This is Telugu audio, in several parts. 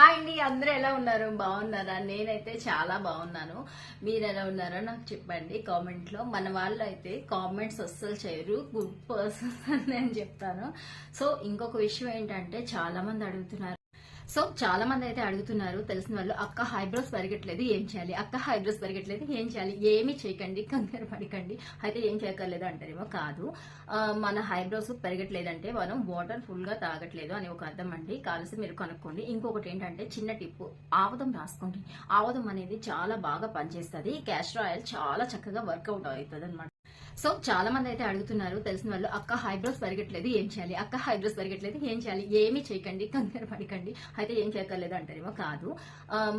హాయ్ అండి అందరూ ఎలా ఉన్నారు? బాగున్నారా? నేనైతే చాలా బాగున్నాను. మీరు ఎలా ఉన్నారో నాకు చెప్పండి కామెంట్లో. మన వాళ్ళు అయితే కామెంట్స్ అస్సలు చేయరు. గుడ్ పర్సన్స్ అని నేను చెప్తాను. సో ఇంకొక విషయం ఏంటంటే చాలా మంది అడుగుతున్నారు. సో చాలా మంది అయితే అడుగుతున్నారు తెలిసిన వాళ్ళు అక్క హైబ్రోస్ పెరగట్లేదు ఏం చేయాలి? అక్క హైబ్రోస్ పెరగట్లేదు ఏం చేయాలి? ఏమి చేయకండి కంగారు పడకండి అయితే ఏం చేయక్కర్లేదు అంటారేమో కాదు. మన హైబ్రోస్ పెరగట్లేదంటే మనం వాటర్ ఫుల్గా తాగట్లేదు అని ఒక అర్థం అండి. కాల్సి మీరు కనుక్కోండి. ఇంకొకటి ఏంటంటే చిన్న టిప్పు ఆవదం రాసుకోండి. ఆవదం అనేది చాలా బాగా పనిచేస్తుంది. క్యాస్టర్ ఆయిల్ చాలా చక్కగా వర్కౌట్ అవుతుంది అనమాట సో చాలా మంది అయితే అడుగుతున్నారు తెలిసిన వాళ్ళు అక్క హైబ్రోస్ పెరగట్లేదు ఏం చేయాలి? అక్క హైబ్రోస్ పెరగట్లేదు ఏం చేయాలి? ఏమి చేయకండి కంగారు పడకండి అయితే ఏం చేయక్కర్లేదు అంటారేమో కాదు.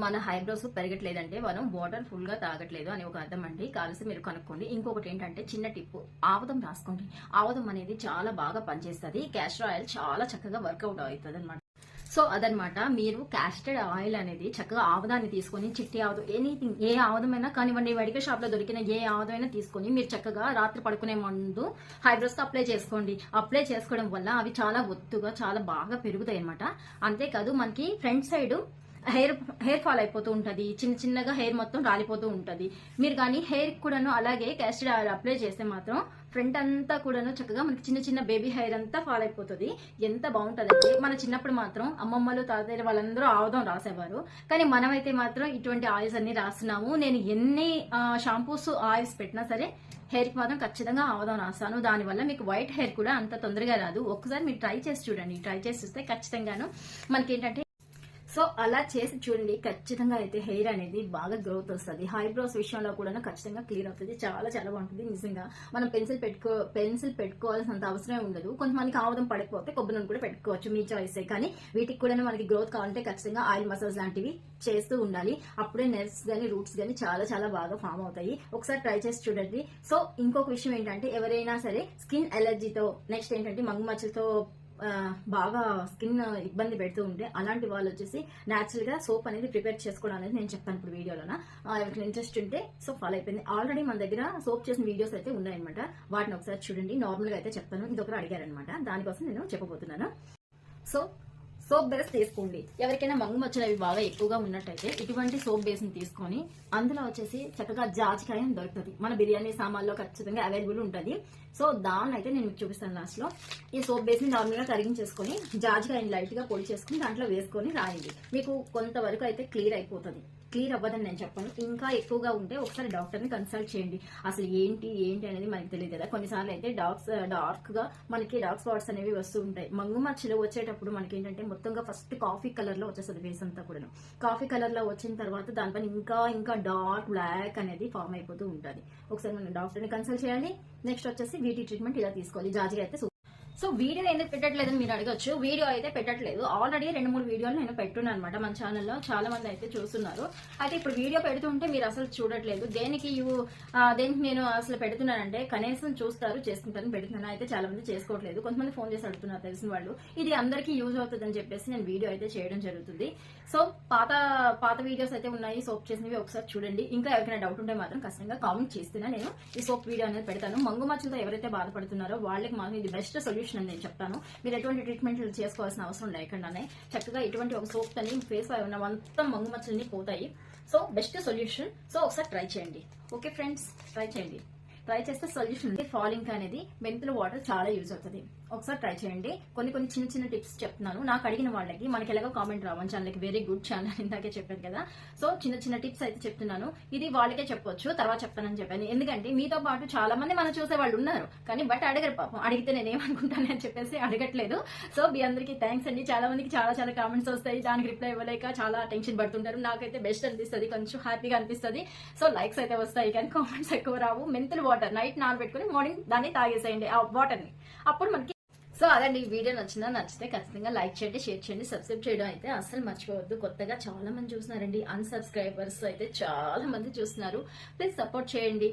మన హైబ్రోస్ పెరగట్లేదంటే మనం వాటర్ ఫుల్గా తాగట్లేదు అని ఒక అర్థం అండి. కాల్సి మీరు కనుక్కోండి. ఇంకొకటి ఏంటంటే చిన్న టిప్పు. ఆవదం రాసుకోండి. ఆవదం అనేది చాలా బాగా పనిచేస్తుంది. క్యాస్టర్ ఆయిల్ చాలా చక్కగా వర్కౌట్ అవుతుంది అనమాట సో అదనమాట మీరు క్యాస్టర్డ్ ఆయిల్ అనేది చక్కగా ఆవదాన్ని తీసుకొని చిట్టి ఆవదం ఎనీథింగ్ ఏ ఆవదమైనా కానివ్వండి మెడికల్ షాప్లో దొరికిన ఏ ఆవదమైనా తీసుకొని మీరు చక్కగా రాత్రి పడుకునే ముందు హైబ్రోస్ అప్లై చేసుకోండి. అప్లై చేసుకోవడం వల్ల అవి చాలా ఒత్తుగా చాలా బాగా పెరుగుతాయి అనమాట అంతేకాదు మనకి front side hair hair fall అయిపోతూ ఉంటుంది. చిన్న చిన్నగా హెయిర్ మొత్తం రాలిపోతూ ఉంటుంది. మీరు కానీ హెయిర్ కూడాను అలాగే క్యాస్టర్ ఆయిల్ అప్లై చేస్తే మాత్రం ఫ్రంట్ అంతా కూడాను చక్కగా మనకి చిన్న చిన్న బేబీ హెయిర్ అంతా ఫాల్ అయిపోతుంది. ఎంత బాగుంటదంటే మన చిన్నప్పుడు మాత్రం అమ్మమ్మలు తాతయ్యలు వాళ్ళందరూ ఆవదం రాసేవారు. కానీ మనమైతే మాత్రం ఇటువంటి ఆయిల్స్ అన్ని రాస్తున్నాము. నేను ఎన్ని షాంపూస్ ఆయిల్స్ పెట్టినా సరే హెయిర్కి మాత్రం ఖచ్చితంగా ఆవదం రాస్తాను. దానివల్ల మీకు వైట్ హెయిర్ కూడా అంత తొందరగా రాదు. ఒక్కసారి మీరు ట్రై చేసి చూడండి. ట్రై చేసి చూస్తే ఖచ్చితంగాను మనకి ఏంటంటే సో అలా చేసి చూడండి ఖచ్చితంగా అయితే హెయిర్ అనేది బాగా గ్రోత్ వస్తుంది. హైబ్రోస్ విషయంలో కూడా ఖచ్చితంగా క్లియర్ అవుతుంది. చాలా చాలా బాగుంటుంది నిజంగా. మనం పెన్సిల్ పెట్టుకో పెన్సిల్ పెట్టుకోవాల్సినంత అవసరమే ఉండదు. కొంతమందికి ఆవదం పడిపోతే కొబ్బరి నూనె కూడా పెట్టుకోవచ్చు మీ చాయిస్ కానీ వీటికి కూడా మనకి గ్రోత్ కావాలంటే ఖచ్చితంగా ఆయిల్ మసాజ్ లాంటివి చేస్తూ ఉండాలి. అప్పుడే నెర్వ్స్ గానీ రూట్స్ గానీ చాలా చాలా బాగా ఫామ్ అవుతాయి. ఒకసారి ట్రై చేసి చూడండి. సో ఇంకొక విషయం ఏంటంటే ఎవరైనా సరే స్కిన్ ఎలర్జీతో నెక్స్ట్ ఏంటంటే మంగు మచ్చలతో బాగా స్కిన్ ఇబ్బంది పెడుతూ ఉంటే అలాంటి వాళ్ళు వచ్చేసి న్యాచురల్గా సోప్ అనేది ప్రిపేర్ చేసుకోవడం అనేది నేను చెప్తాను ఇప్పుడు వీడియోలోన. ఎవరికి ఇంట్రెస్ట్ ఉంటే సో ఫాలో అయిపోయింది. ఆల్రెడీ మన దగ్గర సోప్ చేసిన వీడియోస్ అయితే ఉన్నాయన్నమాట. వాటిని ఒకసారి చూడండి. నార్మల్గా అయితే చెప్తాను. ఇది ఒకరు అడిగారనమాట దానికోసం నేను చెప్పబోతున్నాను. సో సోప్ బేస్ తీసుకోండి. ఎవరికైనా మంగు మచ్చలు బాగా ఎక్కువగా ఉన్నట్టయితే ఇటువంటి సోప్ బేస్ని తీసుకొని అందులో వచ్చేసి చక్కగా జాజికాయ దొరుకుతుంది. మన బిర్యానీ సామాన్లో ఖచ్చితంగా అవైలబుల్ ఉంటుంది. సో దాన్ని అయితే నేను మీకు చూపిస్తాను లాస్ట్లో. ఈ సోప్ బేస్ని నార్మల్గా కరిగించేసుకొని జాజికాయని లైట్గా పొడి చేసుకుని దాంట్లో వేసుకొని రాయండి. మీకు కొంతవరకు అయితే క్లియర్ అయిపోతుంది. క్లియర్ అవ్వదని నేను చెప్పను. ఇంకా ఎక్కువగా ఉంటే ఒకసారి డాక్టర్ని కన్సల్ట్ చేయండి. అసలు ఏంటి ఏంటి అనేది మనకి తెలియదు కదా. కొన్నిసార్లు అయితే డార్క్స్ డార్క్గా మనకి డార్క్ స్పాట్స్ అనేవి వస్తూ ఉంటాయి. మంగు మచ్చలు వచ్చేటప్పుడు మనకి ఏంటంటే మొత్తంగా ఫస్ట్ కాఫీ కలర్లో వచ్చేస్తుంది ఫేస్ అంతా కూడా కాఫీ కలర్లో వచ్చిన తర్వాత దానిపైన ఇంకా ఇంకా డార్క్ బ్లాక్ అనేది ఫామ్ అయిపోతూ ఉంటుంది. ఒకసారి మనం డాక్టర్ని కన్సల్ట్ చేయాలి నెక్స్ట్ వచ్చేసి బ్యూటీ ట్రీట్మెంట్ ఇలా తీసుకోవాలి. జాజిగా అయితే సో వీడియో ఎందుకు పెట్టట్లేదని మీరు అడగచ్చు. వీడియో అయితే పెట్టట్లేదు. ఆల్రెడీ రెండు మూడు వీడియోలు నేను పెట్టున్నాను అనమాట మన ఛానల్లో చాలా మంది అయితే చూస్తున్నారు. అయితే ఇప్పుడు వీడియో పెడుతుంటే మీరు అసలు చూడట్లేదు. దేనికి యూ దేనికి నేను అసలు పెడుతున్నానంటే కనీసం చూస్తారు చేసుకుంటాను పెడుతున్నాను. అయితే చాలా మంది చేసుకోవట్లేదు. కొంతమంది ఫోన్ చేసి అడుగుతున్నారు తెలిసిన వాళ్ళు. ఇది అందరికీ యూజ్ అవుతుందని చెప్పేసి నేను వీడియో అయితే చేయడం జరుగుతుంది. సో పాత పాత వీడియోస్ అయితే ఉన్నాయి. సోప్ చేసినవి ఒకసారి చూడండి. ఇంకా ఎవరికైనా డౌట్ ఉంటే మాత్రం ఖచ్చితంగా కామెంట్ చేస్తున్నా నేను ఈ సోప్ వీడియో అనేది పెడతాను. మంగు మచ్చలతో ఎవరైతే బాధపడుతున్నారో వాళ్ళకి మాత్రం ఇది బెస్ట్ సొల్యూషన్ అని నేను చెప్తాను. మీరు ఎటువంటి ట్రీట్మెంట్లు చేసుకోవాల్సిన అవసరం లేకుండానే చక్కగా ఇటువంటి ఒక సోప్ తని ఫేస్లో ఉన్న మొత్తం మంగు పోతాయి. సో బెస్ట్ సొల్యూషన్ సో ఒకసారి ట్రై చేయండి. ఓకే ఫ్రెండ్స్ ట్రై చేయండి. ట్రై చేస్తే సొల్యూషన్ ఫాలింగ్ అనేది మెంతుల వాటర్ చాలా యూజ్ అవుతుంది. ఒకసారి ట్రై చేయండి. కొన్ని కొన్ని చిన్న చిన్న టిప్స్ చెప్తున్నాను. నాకు అడిగిన వాళ్ళకి మనకి ఎలాగో కామెంట్ రావని ఛానల్కి వెరీ గుడ్ ఛానల్ ఇందాకే చెప్పాను కదా. సో చిన్న చిన్న టిప్స్ అయితే చెప్తున్నాను. ఇది వాళ్ళకే చెప్పొచ్చు. తర్వాత చెప్తానని చెప్పాను. ఎందుకంటే మీతో పాటు చాలా మంది మనం చూసే వాళ్ళు ఉన్నారు. కానీ బట్ అడగరు పాపం. అడిగితే నేను ఏమనుకుంటానని చెప్పేసి అడగట్లేదు. సో మీ అందరికీ థ్యాంక్స్ అండి. చాలా మందికి చాలా చాలా కామెంట్స్ వస్తాయి. దానికి రిప్లై ఇవ్వలేక చాలా టెన్షన్ పడుతుంటారు. నాకైతే బెస్ట్ అనిపిస్తుంది. కొంచెం హ్యాపీగా అనిపిస్తుంది. సో లైక్స్ అయితే వస్తాయి కానీ కామెంట్స్ ఎక్కువ రావు. మెంతులు వాటర్ నైట్ నానబెట్టుకుని మార్నింగ్ దాన్ని తాగేసేయండి ఆ వాటర్ని. అప్పుడు మనకి సో అదండి ఈ వీడియో నచ్చిందా నచ్చితే ఖచ్చితంగా లైక్ చేయండి షేర్ చేయండి సబ్స్క్రైబ్ చేయడం అయితే అసలు మర్చిపోవద్దు. కొత్తగా చాలా మంది చూస్తున్నారండి అన్సబ్స్క్రైబర్స్ అయితే చాలా మంది చూస్తున్నారు. ప్లీజ్ సపోర్ట్ చేయండి.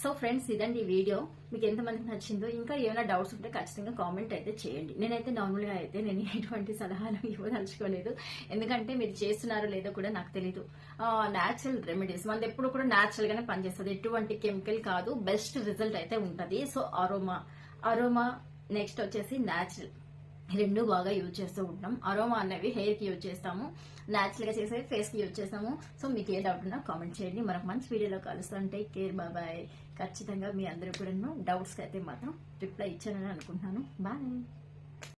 సో ఫ్రెండ్స్ ఇదండి ఈ వీడియో. మీకు ఎంతమందికి నచ్చిందో ఇంకా ఏమైనా డౌట్స్ ఉంటే ఖచ్చితంగా కామెంట్ అయితే చేయండి. నేనైతే నార్మల్గా అయితే నేను ఎటువంటి సలహాలు ఇవ్వదలుచుకోలేదు. ఎందుకంటే మీరు చేస్తున్నారో లేదో కూడా నాకు తెలియదు న్యాచురల్ రెమెడీస్ మనది ఎప్పుడు కూడా న్యాచురల్గానే పనిచేస్తుంది. ఎటువంటి కెమికల్ కాదు. బెస్ట్ రిజల్ట్ అయితే ఉంటుంది. సో అరోమా అరోమా నెక్స్ట్ వచ్చేసి న్యాచురల్ రెండు బాగా యూజ్ చేస్తూ ఉంటాం. అరోమా అనేవి హెయిర్కి యూజ్ చేస్తాము. న్యాచురల్గా చేసేవి ఫేస్కి యూజ్ చేస్తాము. సో మీకు ఏ డౌట్ ఉన్నా కామెంట్ చేయండి. మనకు మంచి వీడియోలో కలుస్తాం. టేక్ కేర్ బాబాయ్ ఖచ్చితంగా మీ అందరూ కూడా డౌట్స్కి అయితే మాత్రం రిప్లై ఇచ్చానని అనుకుంటున్నాను. బాయ్